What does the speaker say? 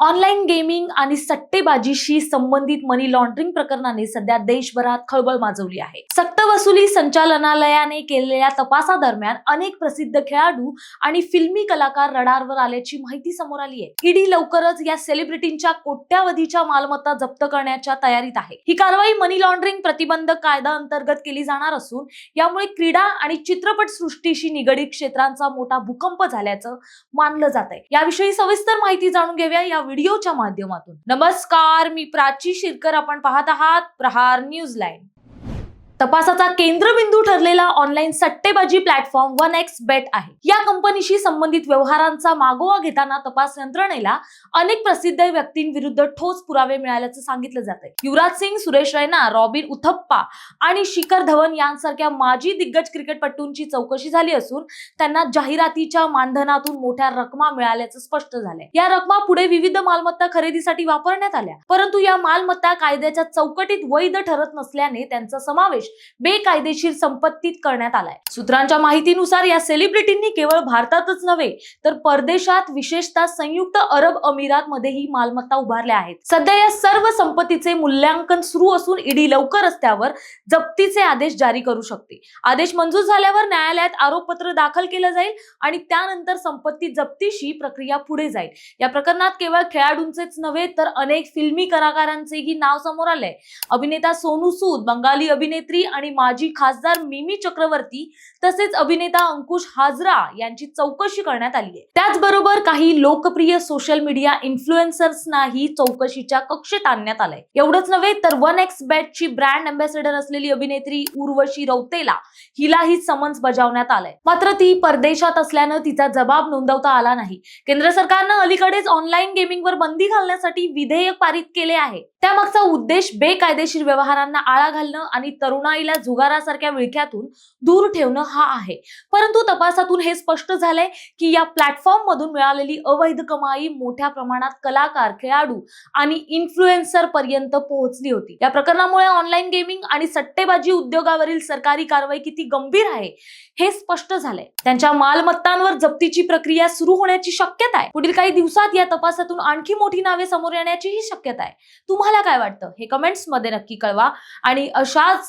Online gaming आणि सट्टेबाजीशी संबंधित मनी laundering प्रकरणाने सध्या देशभरात खळबळ माजवली आहे. सक्तवसुली संचालनालयाने केलेल्या तपासादरम्यान अनेक प्रसिद्ध खेळाडू आणि फिल्मी कलाकार रडारवर आल्याची माहिती समोर आली आहे. ईडी लवकरच या सेलिब्रिटींच्या कोट्यावधीच्या मालमत्ता जप्त करण्याच्या तयारीत आहे. ही कारवाई मनी लॉन्ड्रिंग प्रतिबंधक कायदा अंतर्गत केली जाणार असून यामुळे क्रीडा आणि चित्रपट सृष्टीशी निगडीत क्षेत्रांचा मोठा भूकंप झाल्याचं मानलं जात आहे याविषयी सविस्तर माहिती जाणून घेऊया. या व्हिडिओच्या माध्यमातून. नमस्कार मी प्राची शिरकर. आपण पाहत आहात प्रहार न्यूज लाईन तपासाचा केंद्रबिंदू ठरलेला ऑनलाईन सट्टेबाजी प्लॅटफॉर्म वन एक्स बेट आहे. या कंपनीशी संबंधित व्यवहारांचा मागोवा घेताना तपास यंत्रणेला अनेक प्रसिद्ध व्यक्तींविरुद्ध ठोस पुरावे मिळाल्याचं सांगितलं जात आहे युवराज सिंग सुरेश रैना रॉबिन उथप्पा आणि शिखर धवन यांसारख्या माजी दिग्गज क्रिकेटपटूंची चौकशी झाली असून त्यांना जाहिरातीच्या मानधनातून मोठ्या रकमा मिळाल्याचं स्पष्ट झालंय. या रकमा पुढे विविध मालमत्ता खरेदीसाठी वापरण्यात आल्या. परंतु या मालमत्ता कायद्याच्या चौकटीत वैध ठरत नसल्याने त्यांचा समावेश बेकायदेशीर संपत्तीत करण्यात आलाय. सूत्रांच्या माहितीनुसार या सेलिब्रिटींनी केवळ भारतातच नव्हे तर परदेशात विशेषतः संयुक्त अरब अमिरात मध्ये ही मालमत्ता उभारल्या आहेत. सध्या या सर्व संपत्तीचे मूल्यांकन सुरू असून ईडी लवकरच त्यावर जप्तीचे आदेश जारी करू शकते. आदेश मंजूर झाल्यावर न्यायालयात आरोपपत्र दाखल केलं जाईल आणि त्यानंतर संपत्ती जप्तीशी प्रक्रिया पुढे जाईल. या प्रकरणात केवळ खेळाडूंचेच नव्हे तर अनेक फिल्मी कलाकारांचेही नाव समोर आलंय. अभिनेता सोनू सूद बंगाली अभिनेत्री आणि माजी खासदार मिमी चक्रवर्ती तसेच अभिनेता अंकुश हाजरा यांची चौकशी करण्यात आली आहे. त्याचबरोबर काही लोकप्रिय सोशल मीडिया इन्फ्लुएन्सर्सनाही चौकशीच्या कक्षेत आणण्यात आलंय. एवढंच नव्हे तर वन एक्स ची ब्रँड अँबॅसेडर असलेली अभिनेत्री उर्वशी रौतेला हिलाही समन्स बजावण्यात आलंय. मात्र ती परदेशात असल्यानं तिचा जबाब नोंदवता आला नाही. केंद्र सरकारनं अलीकडेच ऑनलाईन गेमिंगवर बंदी घालण्यासाठी विधेयक पारित केले आहे. त्यामागचा उद्देश बेकायदेशीर व्यवहारांना आळा घालणं आणि रमाईला जुगारासारख्या विळख्यातून दूर ठेवणं हा आहे. परंतु तपासातून हे स्पष्ट झालंय की या प्लॅटफॉर्म मधून मिळालेली अवैध कमाई मोठ्या प्रमाणात कलाकार खेळाडू आणि इन्फ्लुएन्सर पर्यंत पोहोचली होती. या प्रकरणामुळे ऑनलाईन गेमिंग आणि सट्टेबाजी उद्योगावरील सरकारी कारवाई किती गंभीर आहे हे स्पष्ट झालंय. त्यांच्या मालमत्तांवर जप्तीची प्रक्रिया सुरू होण्याची शक्यता आहे पुढील काही दिवसात या तपासातून आणखी मोठी नावे समोर येण्याचीही शक्यता आहे तुम्हाला काय वाटतं? हे कमेंट्समध्ये नक्की कळवा आणि अशाच